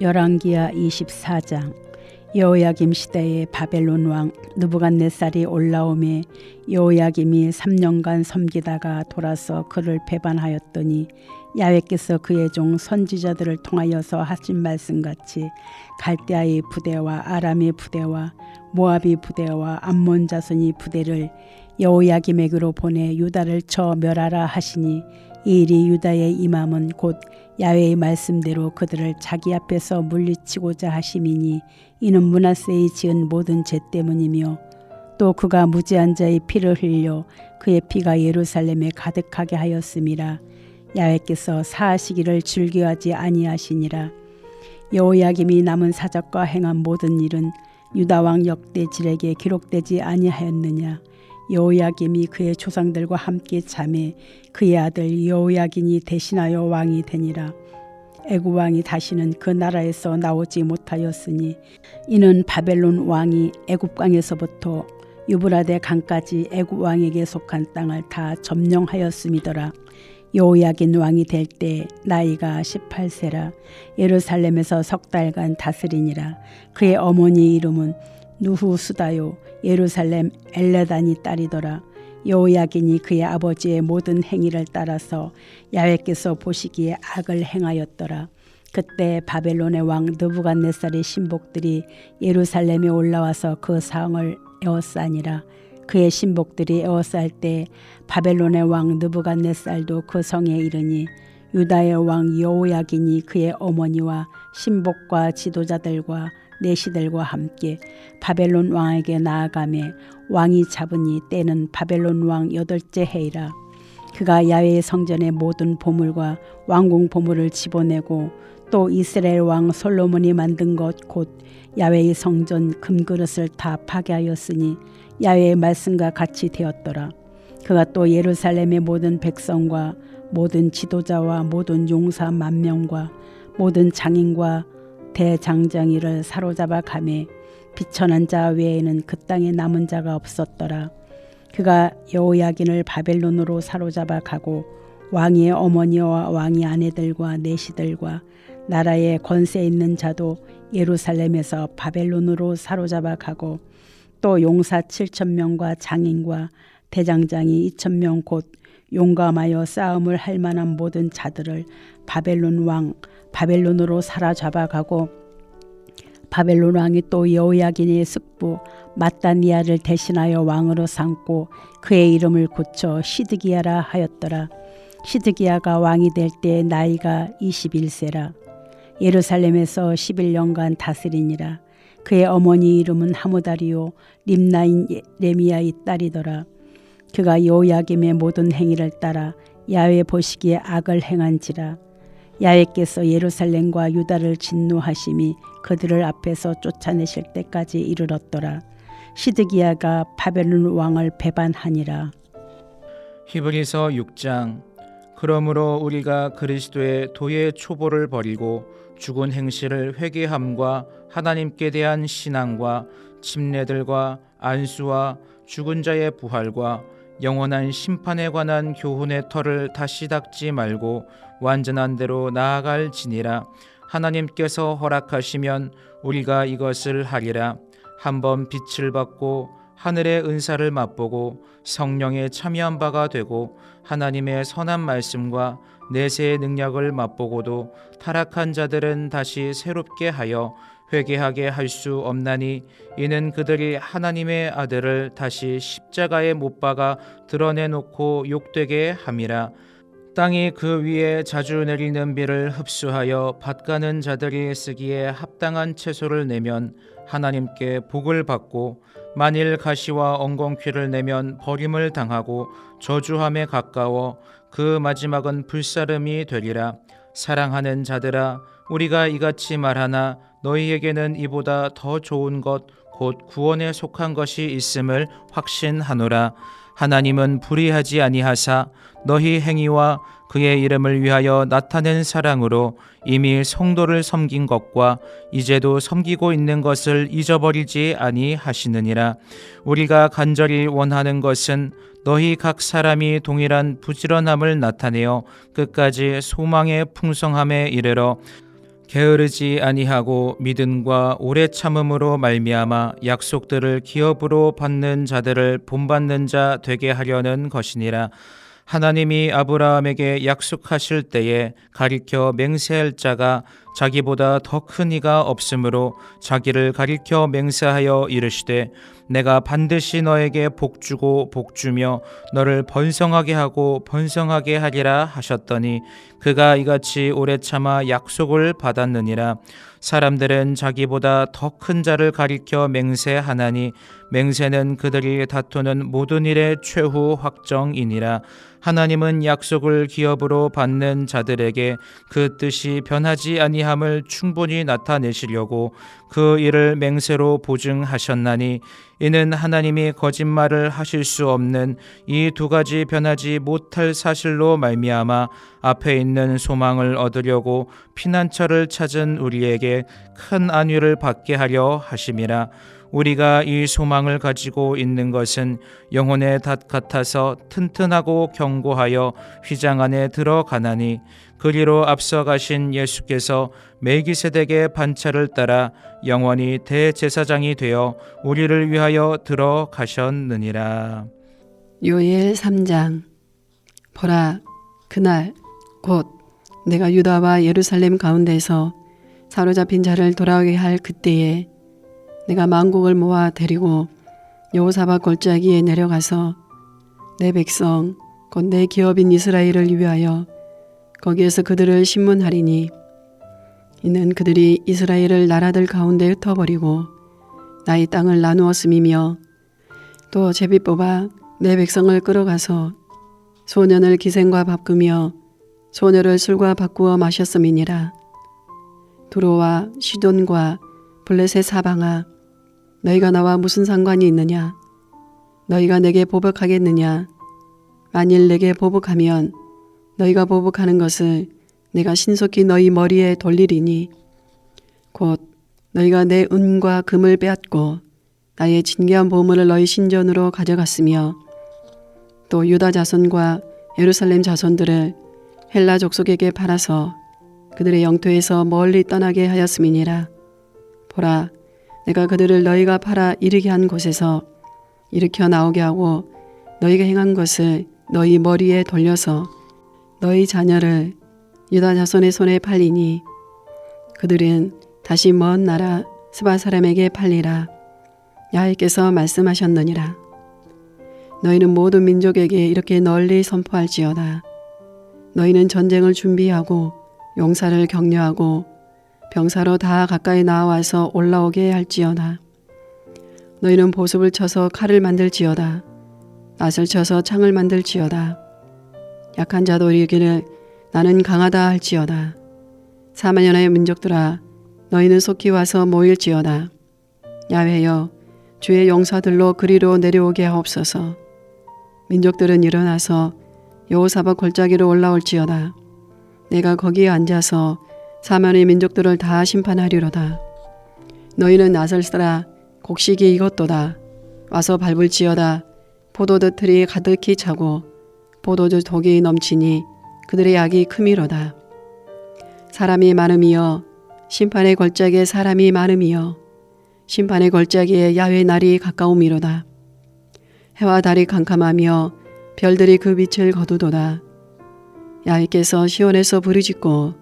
열왕기하 24장 여호야김 시대에 바벨론 왕 느부갓네살이 올라오매 여호야김이 3년간 섬기다가 돌아서 그를 배반하였더니 야훼께서 그의 종 선지자들을 통하여서 하신 말씀같이 갈대아의 부대와 아람의 부대와 모압의 부대와 암몬 자손의 부대를 여호야김에게로 보내 유다를 쳐 멸하라 하시니 이 일이 유다의 임함은 곧 야훼의 말씀대로 그들을 자기 앞에서 물리치고자 하심이니 이는 문하세의 지은 모든 죄 때문이며 또 그가 무지한 자의 피를 흘려 그의 피가 예루살렘에 가득하게 하였음이라 야훼께서 사하시기를 즐겨하지 아니하시니라. 여호야김이 남은 사적과 행한 모든 일은 유다 왕 역대질에게 기록되지 아니하였느냐 여호야김이 그의 조상들과 함께 잠에 그의 아들 여호야긴이 대신하여 왕이 되니라. 애굽 왕이 다시는 그 나라에서 나오지 못하였으니 이는 바벨론 왕이 애굽 강에서부터 유브라데 강까지 애굽 왕에게 속한 땅을 다 점령하였음이더라. 여호야긴 왕이 될 때 나이가 18세라. 예루살렘에서 석 달간 다스리니라. 그의 어머니 이름은 누후 수다요 예루살렘 엘레단이 딸이더라. 여호야긴이 그의 아버지의 모든 행위를 따라서 야훼께서 보시기에 악을 행하였더라. 그때 바벨론의 왕 느부갓네살의 신복들이 예루살렘에 올라와서 그 상을 에워싸니라. 그의 신복들이 에워쌀 때 바벨론의 왕 느부갓네살도 그 성에 이르니 유다의 왕 여호야긴이 그의 어머니와 신복과 지도자들과 내 시들과 함께 바벨론 왕에게 나아가매 왕이 잡으니 때는 바벨론 왕 여덟째 해이라. 그가 야훼의 성전의 모든 보물과 왕궁 보물을 집어내고 또 이스라엘 왕 솔로몬이 만든 것 곧 야훼의 성전 금그릇을 다 파괴하였으니 야훼의 말씀과 같이 되었더라. 그가 또 예루살렘의 모든 백성과 모든 지도자와 모든 용사 만 명과 모든 장인과 대장정이를 사로잡아 가매 비천한 자 외에는 그 땅에 남은 자가 없었더라. 그가 여호야긴을 바벨론으로 사로잡아 가고 왕의 어머니와 왕의 아내들과 내시들과 나라의 권세 있는 자도 예루살렘에서 바벨론으로 사로잡아 가고 또 용사 7천 명과 장인과 대장장이 2천 명곧 용감하여 싸움을 할 만한 모든 자들을 바벨론 왕 바벨론으로 사로잡아 가고 바벨론 왕이 또 여호야긴의 숙부 마따니아를 대신하여 왕으로 삼고 그의 이름을 고쳐 시드기야라 하였더라. 시드기야가 왕이 될 때 나이가 21세라. 예루살렘에서 11년간 다스리니라. 그의 어머니 이름은 하무다리요 림나인 레미야의 딸이더라. 그가 여호야김의 모든 행위를 따라 야훼 보시기에 악을 행한지라. 야훼께서 예루살렘과 유다를 진노하심이 그들을 앞에서 쫓아내실 때까지 이르렀더라. 시드기야가 바벨론 왕을 배반하니라. 히브리서 6장 그러므로 우리가 그리스도의 도의 초보를 버리고 죽은 행실을 회개함과 하나님께 대한 신앙과 침례들과 안수와 죽은 자의 부활과 영원한 심판에 관한 교훈의 털을 다시 닦지 말고 완전한 대로 나아갈지니라. 하나님께서 허락하시면 우리가 이것을 하리라. 한번 빛을 받고 하늘의 은사를 맛보고 성령에 참여한 바가 되고 하나님의 선한 말씀과 내세의 능력을 맛보고도 타락한 자들은 다시 새롭게 하여 회개하게 할 수 없나니 이는 그들이 하나님의 아들을 다시 십자가에 못 박아 드러내놓고 욕되게 함이라. 땅이 그 위에 자주 내리는 비를 흡수하여 밭가는 자들이 쓰기에 합당한 채소를 내면 하나님께 복을 받고 만일 가시와 엉겅퀴를 내면 버림을 당하고 저주함에 가까워 그 마지막은 불사름이 되리라. 사랑하는 자들아 우리가 이같이 말하나 너희에게는 이보다 더 좋은 것 곧 구원에 속한 것이 있음을 확신하노라. 하나님은 불의하지 아니하사 너희 행위와 그의 이름을 위하여 나타낸 사랑으로 이미 성도를 섬긴 것과 이제도 섬기고 있는 것을 잊어버리지 아니하시느니라. 우리가 간절히 원하는 것은 너희 각 사람이 동일한 부지런함을 나타내어 끝까지 소망의 풍성함에 이르러 게으르지 아니하고 믿음과 오래 참음으로 말미암아 약속들을 기업으로 받는 자들을 본받는 자 되게 하려는 것이니라. 하나님이 아브라함에게 약속하실 때에 가리켜 맹세할 자가 자기보다 더 큰 이가 없으므로 자기를 가리켜 맹세하여 이르시되 내가 반드시 너에게 복 주고 복 주며 너를 번성하게 하고 번성하게 하리라 하셨더니 그가 이같이 오래 참아 약속을 받았느니라. 사람들은 자기보다 더 큰 자를 가리켜 맹세하나니 맹세는 그들이 다투는 모든 일의 최후 확정이니라. 하나님은 약속을 기업으로 받는 자들에게 그 뜻이 변하지 아니 함을 충분히 나타내시려고 그 일을 맹세로 보증하셨나니 이는 하나님이 거짓말을 하실 수 없는 이 두 가지 변하지 못할 사실로 말미암아 앞에 있는 소망을 얻으려고 피난처를 찾은 우리에게 큰 안위를 받게 하려 하심이라 우리가 이 소망을 가지고 있는 것은 영혼의 닷 같아서 튼튼하고 견고하여 휘장 안에 들어가나니 그리로 앞서 가신 예수께서 멜기세덱의 반차를 따라 영원히 대제사장이 되어 우리를 위하여 들어가셨느니라. 요엘 3장 보라 그날 곧 내가 유다와 예루살렘 가운데서 사로잡힌 자를 돌아오게 할 그때에 내가 만국을 모아 데리고 여호사밧 골짜기에 내려가서 내 백성 곧 내 기업인 이스라엘을 위하여 거기에서 그들을 신문하리니 이는 그들이 이스라엘을 나라들 가운데 흩어버리고 나의 땅을 나누었음이며 또 제비 뽑아 내 백성을 끌어가서 소년을 기생과 바꾸며 소녀를 술과 바꾸어 마셨음이니라. 두로와 시돈과 블레셋 사방아 너희가 나와 무슨 상관이 있느냐? 너희가 내게 보복하겠느냐? 만일 내게 보복하면 너희가 보복하는 것을 내가 신속히 너희 머리에 돌리리니 곧 너희가 내 은과 금을 빼앗고 나의 진귀한 보물을 너희 신전으로 가져갔으며 또 유다 자손과 예루살렘 자손들을 헬라 족속에게 팔아서 그들의 영토에서 멀리 떠나게 하였음이니라. 보라, 내가 그들을 너희가 팔아 이르게 한 곳에서 일으켜 나오게 하고 너희가 행한 것을 너희 머리에 돌려서 너희 자녀를 유다 자손의 손에 팔리니 그들은 다시 먼 나라 스바 사람에게 팔리라. 야훼께서 말씀하셨느니라. 너희는 모든 민족에게 이렇게 널리 선포할지어다. 너희는 전쟁을 준비하고 용사를 격려하고 병사로 다 가까이 나와서 올라오게 할지어다. 너희는 보습을 쳐서 칼을 만들지어다. 낫을 쳐서 창을 만들지어다. 약한 자도 이르기를 나는 강하다 할지어다. 사만년의 민족들아 너희는 속히 와서 모일지어다. 야훼여 주의 용사들로 그리로 내려오게 하옵소서. 민족들은 일어나서 여호사밧 골짜기로 올라올지어다. 내가 거기에 앉아서 사만의 민족들을 다 심판하리로다. 너희는 나설 쓰라 곡식이 이것도다. 와서 밟을지어다. 포도드 틀이 가득히 차고 포도주 독이 넘치니 그들의 약이 크미로다. 사람이 많음이여 심판의 골짜기에 사람이 많음이여 심판의 골짜기에 야훼 날이 가까움이로다. 해와 달이 캄캄하며 별들이 그 빛을 거두도다. 야훼께서 시온에서 부르짖고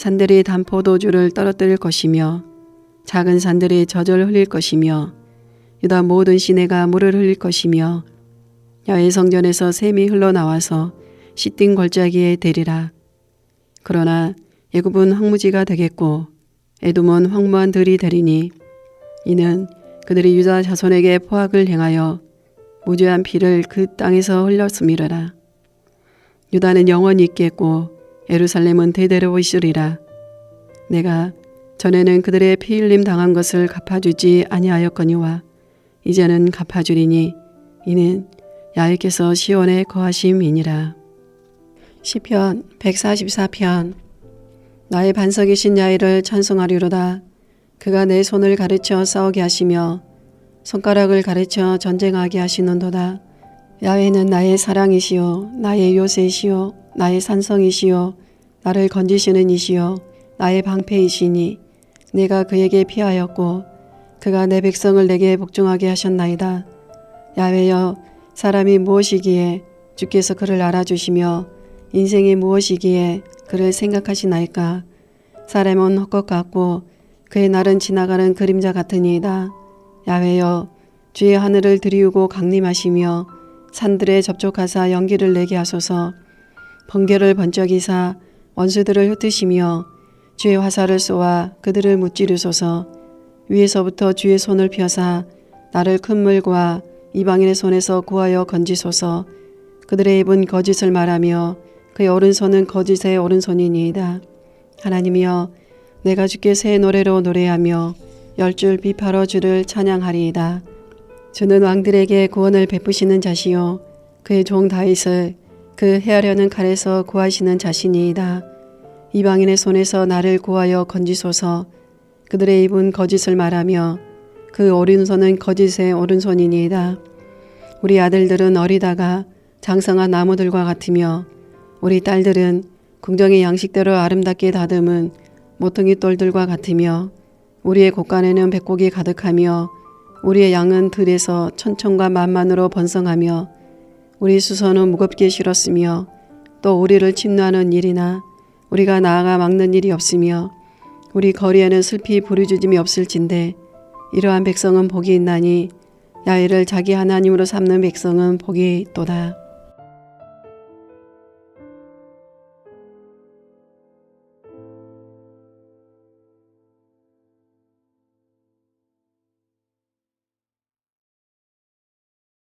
산들이 단포도주를 떨어뜨릴 것이며 작은 산들이 젖을 흘릴 것이며 유다 모든 시내가 물을 흘릴 것이며 야외 성전에서 샘이 흘러나와서 시띵 골짜기에 대리라. 그러나 예굽은 황무지가 되겠고 에돔은 황무한 들이 되리니 이는 그들이 유다 자손에게 포악을 행하여 무죄한 피를 그 땅에서 흘렸음이로라. 유다는 영원히 있겠고 예루살렘은 대대로 있으리라. 내가 전에는 그들의 피 흘림 당한 것을 갚아주지 아니하였거니와 이제는 갚아주리니 이는 야훼께서 시온에 거하심이니라. 시편 144편 나의 반석이신 야훼를 찬송하리로다. 그가 내 손을 가르쳐 싸우게 하시며 손가락을 가르쳐 전쟁하게 하시는도다. 야훼는 나의 사랑이시요 나의 요새시요 나의 산성이시요 나를 건지시는 이시요 나의 방패이시니 내가 그에게 피하였고 그가 내 백성을 내게 복종하게 하셨나이다. 야훼여 사람이 무엇이기에 주께서 그를 알아주시며 인생이 무엇이기에 그를 생각하시나이까 사람은 헛것 같고 그의 날은 지나가는 그림자 같으니이다. 야훼여 주의 하늘을 들이우고 강림하시며 산들에 접촉하사 연기를 내게 하소서. 번개를 번쩍이사 원수들을 흩으시며 주의 화살을 쏘아 그들을 무찌르소서. 위에서부터 주의 손을 펴사 나를 큰 물과 이방인의 손에서 구하여 건지소서. 그들의 입은 거짓을 말하며 그의 오른손은 거짓의 오른손이니이다. 하나님이여 내가 주께 새 노래로 노래하며 열 줄 비파로 주를 찬양하리이다 주는 왕들에게 구원을 베푸시는 자시요 그의 종 다윗을 그 해하려는 칼에서 구하시는 자신이이다. 이방인의 손에서 나를 구하여 건지소서 그들의 입은 거짓을 말하며 그 오른손은 거짓의 오른손이니이다. 우리 아들들은 어리다가 장성한 나무들과 같으며 우리 딸들은 궁정의 양식대로 아름답게 다듬은 모퉁이 똘들과 같으며 우리의 곳간에는 백곡이 가득하며 우리의 양은 들에서 천천과 만만으로 번성하며 우리 수선은 무겁게 실었으며 또 우리를 침노하는 일이나 우리가 나아가 막는 일이 없으며 우리 거리에는 슬피 부르짖음이 없을진데 이러한 백성은 복이 있나니 야훼를 자기 하나님으로 삼는 백성은 복이 있도다.